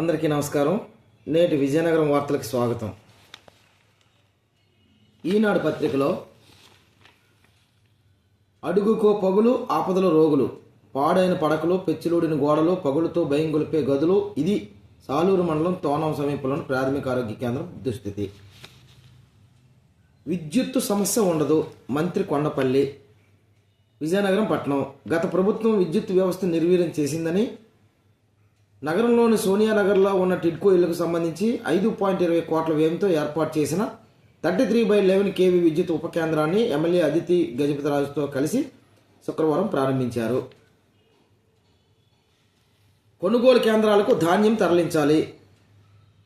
అందరికీ నమస్కారం. నేటి విజయనగరం వార్తలకు స్వాగతం. ఈనాడు పత్రికలో అడుగుకో పగులు ఆపదల రోగులు పాడైన పడకలు పెచ్చులూడిన గోడలు పగులుతో భయం గొలిపే గదులు ఇది సాలూరు మండలం తోనం సమీపంలోని ప్రాథమిక ఆరోగ్య కేంద్రం దుస్థితి. విద్యుత్తు సమస్య ఉండదు మంత్రి కొండపల్లి. విజయనగరం పట్టణం. గత ప్రభుత్వం విద్యుత్ వ్యవస్థ నిర్వీర్యం చేసిందని నగరంలోని సోనియా నగర్లో ఉన్న టిడ్కో ఇళ్ళకు సంబంధించి ఐదు పాయింట్ ఇరవై కోట్ల వ్యయంతో ఏర్పాటు చేసిన thirty three by eleven KV విద్యుత్ ఉప కేంద్రాన్ని ఎమ్మెల్యే అదితి గజపతిరాజుతో కలిసి శుక్రవారం ప్రారంభించారు. కొనుగోలు కేంద్రాలకు ధాన్యం తరలించాలి.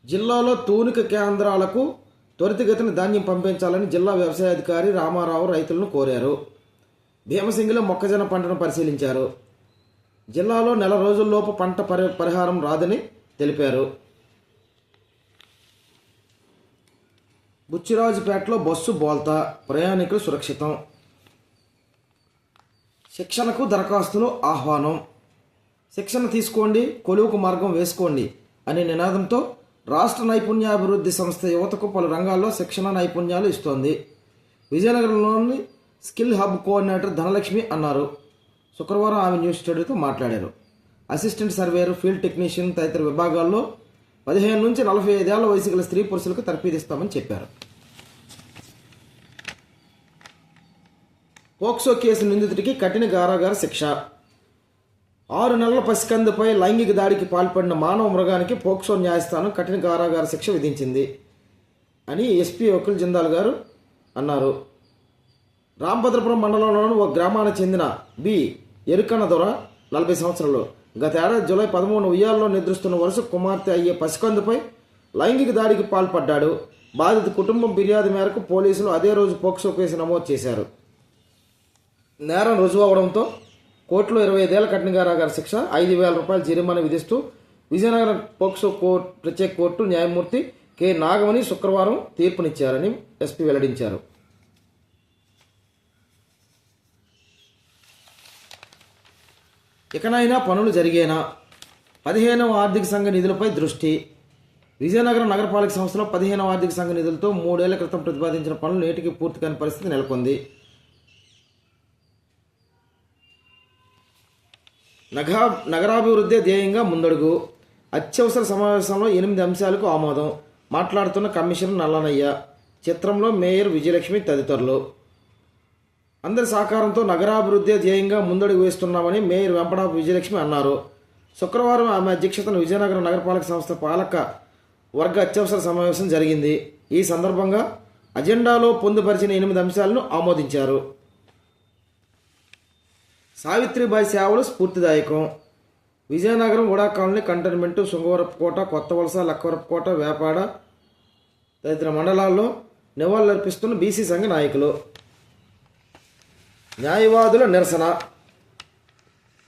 జిల్లాలో తూనిక కేంద్రాలకు త్వరితగతిన ధాన్యం పంపించాలని జిల్లా వ్యవసాయాధికారి రామారావు రైతులను కోరారు. భీమసింగిలో మొక్కజొన్న పంటను పరిశీలించారు. జిల్లాలో నెల రోజుల్లోపు పంట పరి పరిహారం రాదని తెలిపారు. బుచ్చిరాజుపేటలో బస్సు బోల్తా ప్రయాణికులు సురక్షితం. శిక్షణకు దరఖాస్తులు ఆహ్వానం. శిక్షణ తీసుకోండి కొలువుకు మార్గం వేసుకోండి అనే నినాదంతో రాష్ట్ర నైపుణ్యాభివృద్ధి సంస్థ యువతకు పలు రంగాల్లో శిక్షణ నైపుణ్యాలు ఇస్తోంది. విజయనగరంలోని స్కిల్ హబ్ కోఆర్డినేటర్ ధనలక్ష్మి అన్నారు. శుక్రవారం ఆమె న్యూస్ స్టూడియోతో మాట్లాడారు. అసిస్టెంట్ సర్వేయర్ ఫీల్డ్ టెక్నీషియన్ తదితర విభాగాల్లో పదిహేను నుంచి నలభై ఐదేళ్ళ వయసు గల స్త్రీ పురుషులకు తర్ఫీదిస్తామని చెప్పారు. పోక్సో కేసు నిందితుడికి కఠిన కారాగార శిక్ష. ఆరు నెలల పసికందుపై లైంగిక దాడికి పాల్పడిన మానవ మృగానికి పోక్సో న్యాయస్థానం కఠిన కారాగార శిక్ష విధించింది అని ఎస్పీ వకుల్ జిందాల్ గారు అన్నారు. రామభద్రపురం మండలంలోని ఒక గ్రామానికి చెందిన బి. ఎరుకన్న దొర నలభై సంవత్సరాలు గత ఏడాది జూలై పదమూడు ఉయ్యాల్లో నిద్రిస్తున్న వరుస కుమార్తె అయ్యే పసికందుపై లైంగిక దాడికి పాల్పడ్డాడు. బాధిత కుటుంబం ఫిర్యాదు మేరకు పోలీసులు అదే రోజు పోక్సో కేసు నమోదు చేశారు. నేరం రుజువు అవడంతో కోర్టులో ఇరవై ఐదేళ్ళ కఠిన కారాగార శిక్ష ఐదు వేల రూపాయల జరిమానా విధిస్తూ విజయనగరం పోక్సో కోర్టు ప్రత్యేక కోర్టు న్యాయమూర్తి కె. నాగమణి శుక్రవారం తీర్పునిచ్చారని ఎస్పీ వెల్లడించారు. ఇకనైనా పనులు జరిగేనా? పదిహేనవ ఆర్థిక సంఘ నిధులపై దృష్టి. విజయనగరం నగరపాలక సంస్థలో పదిహేనవ ఆర్థిక సంఘ నిధులతో మూడేళ్ళ క్రితం ప్రతిపాదించిన పనులు నేటికి పూర్తి కాని పరిస్థితి నెలకొంది. నగా నగరాభివృద్ధి ధ్యేయంగా ముందడుగు. అత్యవసర సమావేశంలో ఎనిమిది అంశాలకు ఆమోదం. మాట్లాడుతున్న కమిషనర్ నల్లనయ్య. చిత్రంలో మేయర్ విజయలక్ష్మి తదితరులు. అందరి సహకారంతో నగరాభివృద్ధి ధ్యేయంగా ముందడుగు వేస్తున్నామని మేయర్ వెంపడాపు విజయలక్ష్మి అన్నారు. శుక్రవారం ఆమె అధ్యక్షతన విజయనగరం నగరపాలక సంస్థ పాలక వర్గ అత్యవసర సమావేశం జరిగింది. ఈ సందర్భంగా అజెండాలో పొందుపరిచిన ఎనిమిది అంశాలను ఆమోదించారు. సావిత్రిబాయి సేవలు స్ఫూర్తిదాయకం. Vizianagaram UDA colony containment Srungavarapukota Kotha Valasa Lakkavarapukota Vepada తదితర మండలాల్లో నివాళులర్పిస్తున్న బీసీ సంఘ నాయకులు. న్యాయవాదుల నిరసన.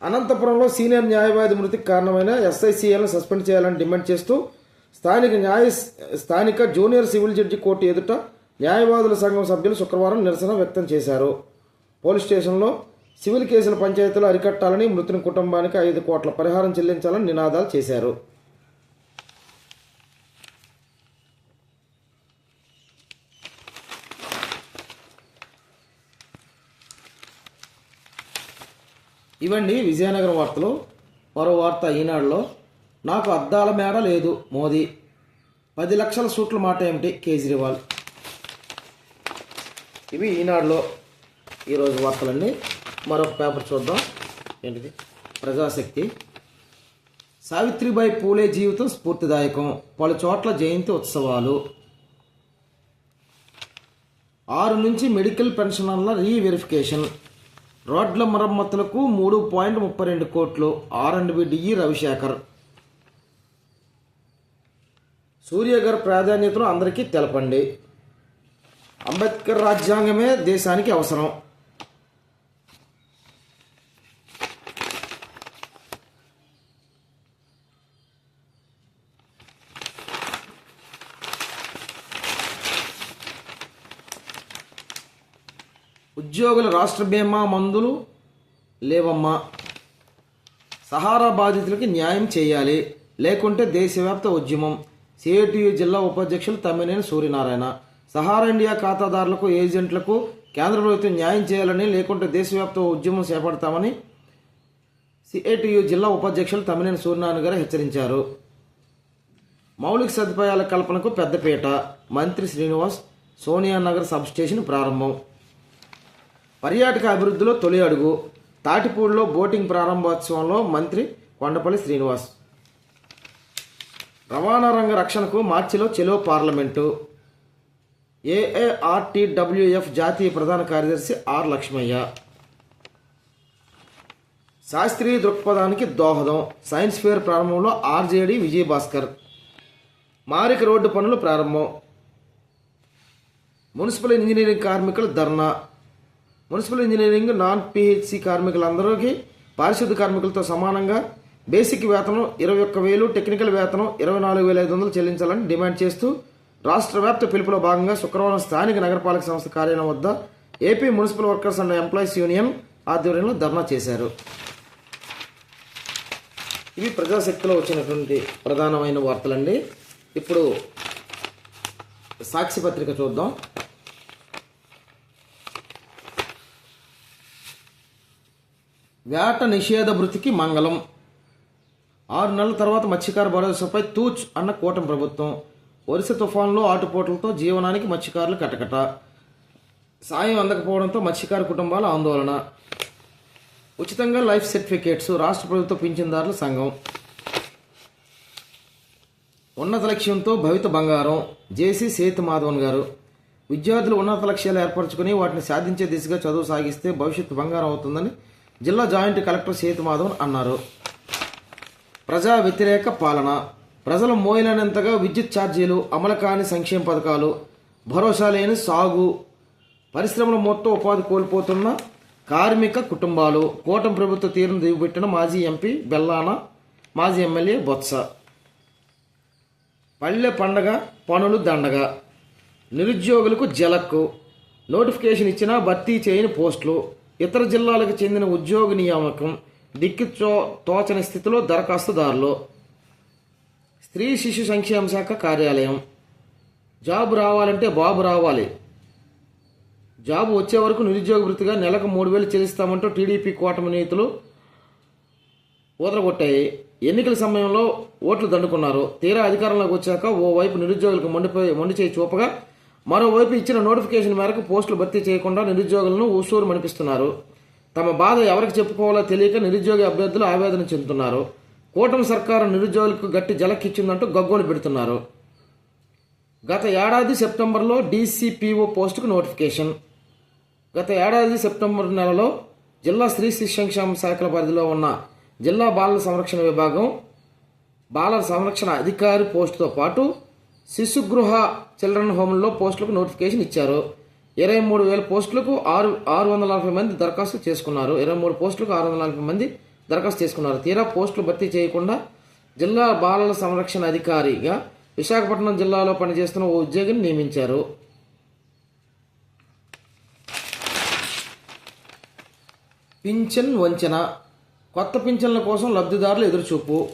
అనంతపురంలో సీనియర్ న్యాయవాది మృతికి కారణమైన ఎస్ఐసిఎల్ను సస్పెండ్ చేయాలని డిమాండ్ చేస్తూ స్థానిక న్యాయ స్థానిక జూనియర్ సివిల్ జడ్జి కోర్టు ఎదుట న్యాయవాదుల సంఘం సభ్యులు శుక్రవారం నిరసన వ్యక్తం చేశారు. పోలీస్ స్టేషన్లో సివిల్ కేసుల పంచాయతీలు అరికట్టాలని మృతుని కుటుంబానికి ఐదు కోట్ల పరిహారం చెల్లించాలని నినాదాలు చేశారు. ఇవండి విజయనగరం వార్తలు. మరో వార్త ఈనాడులో నాకు అద్దాల మేడ లేదు మోదీ. పది లక్షల సూట్ల మాట ఏమిటి కేజ్రీవాల్? ఇవి ఈనాడులో ఈరోజు వార్తలన్నీ. మరొక పేపర్ చూద్దాం. ఏంటిది? ప్రజాశక్తి. సావిత్రిబాయి పూలే జీవితం స్ఫూర్తిదాయకం. పలు చోట్ల జయంతి ఉత్సవాలు. ఆరు నుంచి మెడికల్ పెన్షనర్ల రీవెరిఫికేషన్. రోడ్ల మరమ్మతులకు మూడు పాయింట్ ముప్పై రెండు కోట్లు R and B DE Ravishekhar. Surya గారి ప్రాధాన్యతను అందరికీ తెలపండి. అంబేద్కర్ రాజ్యాంగమే దేశానికి అవసరం. ఉద్యోగుల రాష్ట్ర బీమా మందులు లేవమ్మా. సహారా బాధితులకి న్యాయం చేయాలి. లేకుంటే దేశవ్యాప్త ఉద్యమం. సిఐటియు జిల్లా ఉపాధ్యక్షులు తమ్మినేని సూర్యనారాయణ. సహారా ఇండియా ఖాతాదారులకు ఏజెంట్లకు కేంద్ర ప్రభుత్వం న్యాయం చేయాలని లేకుంటే దేశవ్యాప్త ఉద్యమం చేపడతామని సిఐటియు జిల్లా ఉపాధ్యక్షులు తమ్మినేని సూర్యనారాయణ గారు హెచ్చరించారు. మౌలిక సదుపాయాల కల్పనకు పెద్దపీట. మంత్రి శ్రీనివాస్ సోనియా నగర్ సబ్ స్టేషన్ ప్రారంభం. పర్యాటక అభివృద్ధిలో తొలి అడుగు. తాటిపూడిలో బోటింగ్ ప్రారంభోత్సవంలో మంత్రి కొండపల్లి శ్రీనివాస్. రవాణా రంగ రక్షణకు మార్చిలో చెలో పార్లమెంటు. ఏఏఆర్టీడబ్ల్యూఎఫ్ జాతీయ ప్రధాన కార్యదర్శి ఆర్ లక్ష్మయ్య. శాస్త్రీయ దృక్పథానికి దోహదం. సైన్స్ ఫేర్ ప్రారంభంలో ఆర్జేడి విజయభాస్కర్. మారిక రోడ్డు పనులు ప్రారంభం. మున్సిపల్ ఇంజనీరింగ్ కార్మికుల ధర్నా. మున్సిపల్ ఇంజనీరింగ్ నాన్ పిహెచ్సి కార్మికులందరికీ పారిశుద్ధ కార్మికులతో సమానంగా బేసిక్ వేతనం ఇరవై ఒక్క వేలు టెక్నికల్ వేతనం ఇరవై నాలుగు వేల ఐదు వందలు చెల్లించాలని డిమాండ్ చేస్తూ రాష్ట్ర వ్యాప్త పిలుపులో భాగంగా శుక్రవారం స్థానిక నగరపాలక సంస్థ కార్యాలయం వద్ద AP municipal workers and employees union ఆధ్వర్యంలో ధర్నా చేశారు. ఇవి ప్రజాశక్తిలో వచ్చినటువంటి ప్రధానమైన వార్తలండి. ఇప్పుడు సాక్షి పత్రిక చూద్దాం. వేట నిషేధ భృతికి మంగళం. ఆరు నెలల తర్వాత మత్స్యకార భరోసాపై తూచ్ అన్న కూటమి ప్రభుత్వం. వరుస తుఫాన్లో ఆటుపోట్లతో జీవనానికి మత్స్యకారులు కటకట. సాయం అందకపోవడంతో మత్స్యకార కుటుంబాల ఆందోళన. ఉచితంగా లైఫ్ సర్టిఫికేట్స్ రాష్ట్ర ప్రభుత్వ పింఛన్దారుల సంఘం. ఉన్నత లక్ష్యంతో భవిత బంగారం. జేసీ సేతు మాధవన్ గారు. విద్యార్థులు ఉన్నత లక్ష్యాలు ఏర్పరచుకుని వాటిని సాధించే దిశగా చదువు సాగిస్తే భవిష్యత్తు బంగారం అవుతుందని జిల్లా జాయింట్ కలెక్టర్ సేతు మాధవన్ అన్నారు. ప్రజా వ్యతిరేక పాలన. ప్రజలు మోయలేనంతగా విద్యుత్ ఛార్జీలు అమలు కాని సంక్షేమ పథకాలు భరోసా లేని సాగు పరిశ్రమల మొత్తం ఉపాధి కోల్పోతున్న కార్మిక కుటుంబాలు. కూటమి ప్రభుత్వ తీరును దిగుపెట్టిన మాజీ ఎంపీ బెల్లాన మాజీ ఎమ్మెల్యే బొత్స. పల్లె పండగ పనులు దండగ. నిరుద్యోగులకు జలక్కు. నోటిఫికేషన్ ఇచ్చినా భర్తీ చేయని పోస్టులు. ఇతర జిల్లాలకు చెందిన ఉద్యోగ నియామకం దిక్కు తోచని స్థితిలో దరఖాస్తుదారులు స్త్రీ శిశు సంక్షేమ శాఖ కార్యాలయం. జాబ్ రావాలంటే బాబు రావాలి. జాబ్ వచ్చే వరకు నిరుద్యోగ వృత్తిగా నెలకు మూడు వేలు చెల్లిస్తామంటూ టీడీపీ కూటమి నేతలు ఊదరగొట్టాయి. ఎన్నికల సమయంలో ఓట్లు దండుకున్నారు. తీరా అధికారంలోకి వచ్చాక ఓవైపు నిరుద్యోగులకు మండిపోయి మండి చేయి చూపగా మరోవైపు ఇచ్చిన నోటిఫికేషన్ మేరకు పోస్టులు భర్తీ చేయకుండా నిరుద్యోగులను ఊసూరు మనిపిస్తున్నారు. తమ బాధ ఎవరికి చెప్పుకోవాలో తెలియక నిరుద్యోగ అభ్యర్థులు ఆవేదన చెందుతున్నారు. కూటమి సర్కారు నిరుద్యోగులకు గట్టి జలకిచ్చిందంటూ గగ్గోలు పెడుతున్నారు. గత ఏడాది సెప్టెంబర్లో డీసీపీఓ పోస్టుకు నోటిఫికేషన్. గత ఏడాది సెప్టెంబర్ నెలలో జిల్లా స్త్రీ శిశు సంక్షేమ శాఖల పరిధిలో ఉన్న జిల్లా బాలల సంరక్షణ విభాగం బాలల సంరక్షణ అధికారి పోస్టుతో పాటు శిశుగృహ చిల్డ్రన్ హోమ్లో పోస్టులకు నోటిఫికేషన్ ఇచ్చారు. ఇరవై మూడు వేల పోస్టులకు ఆరు ఆరు వందల నలభై మంది దరఖాస్తు చేసుకున్నారు. ఇరవై మూడు పోస్టులకు ఆరు వందల నలభై మంది దరఖాస్తు చేసుకున్నారు. తీరా పోస్టులు భర్తీ చేయకుండా జిల్లా బాలల సంరక్షణ అధికారిగా విశాఖపట్నం జిల్లాలో పనిచేస్తున్న ఓ ఉద్యోగిని నియమించారు. పింఛన్ వంచన. కొత్త పింఛన్ల కోసం లబ్ధిదారులు ఎదురుచూపు.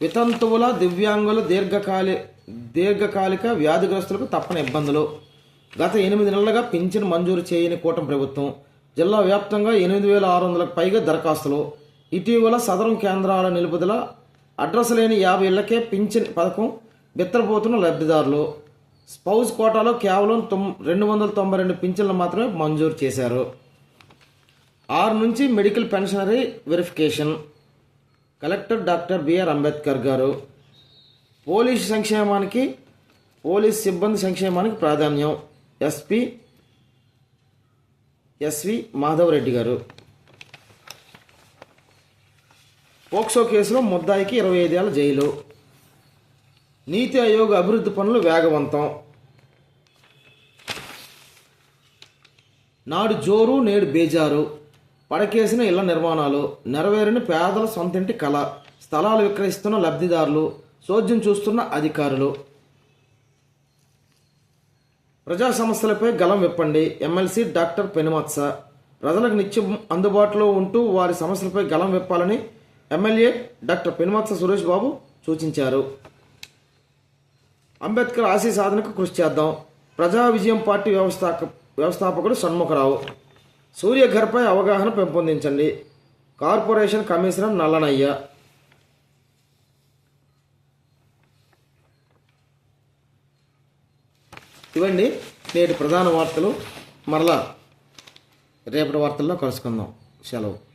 వితంతువుల దివ్యాంగుల దీర్ఘకాలి దీర్ఘకాలిక వ్యాధిగ్రస్తులకు తప్పని ఇబ్బందులు. గత ఎనిమిది నెలలుగా పింఛన్ మంజూరు చేయని కూటమి ప్రభుత్వం జిల్లా వ్యాప్తంగా ఎనిమిది వేల ఆరు వందలకు పైగా దరఖాస్తులు. ఇటీవల సదరం కేంద్రాల నిలుపుదల అడ్రస్ లేని యాభై ఇళ్ళకే పింఛన్ పథకం బిత్తరపోతున్న లబ్ధిదారులు. స్పౌజ్ కోటాలో కేవలం తొమ్ రెండు వందల తొంభై రెండు పింఛన్లు మాత్రమే మంజూరు చేశారు. ఆరు నుంచి medical pensionary verification. Collector doctor BR Ambedkar గారు. పోలీసు సంక్షేమానికి పోలీస్ సిబ్బంది సంక్షేమానికి ప్రాధాన్యం. ఎస్పి ఎస్వి మాధవరెడ్డి గారు. పోక్సో కేసులో ముద్దాయికి ఇరవై ఐదేళ్ళ జైలు. నీతి ఆయోగ్ అభివృద్ధి పనులు వేగవంతం. నాడు జోరు నేడు బేజారు. పడకేసిన ఇళ్ళ నిర్మాణాలు. నెరవేరిన పేదల సొంతింటి కళ. స్థలాలు విక్రయిస్తున్న లబ్ధిదారులు. సోద్యం చూస్తున్న అధికారులు. ప్రజా సమస్యలపై గలం విప్పండి. MLC doctor Penumatsa. ప్రజలకు నిత్యం అందుబాటులో ఉంటూ వారి సమస్యలపై గలం విప్పాలని ఎమ్మెల్యే డాక్టర్ పెనుమత్స సురేష్ బాబు సూచించారు. అంబేద్కర్ ఆశయ సాధనకు కృషి చేద్దాం. ప్రజా విజయం పార్టీ వ్యవస్థాక వ్యవస్థాపకుడు షణ్ముఖరావు. సూర్యఘర్పై అవగాహన పెంపొందించండి. Corporation commissioner Nallanayya. ఇవండి నేటి ప్రధాన వార్తలు మరలా రేపటి వార్తల్లో కలుసుకుందాం. సెలవు.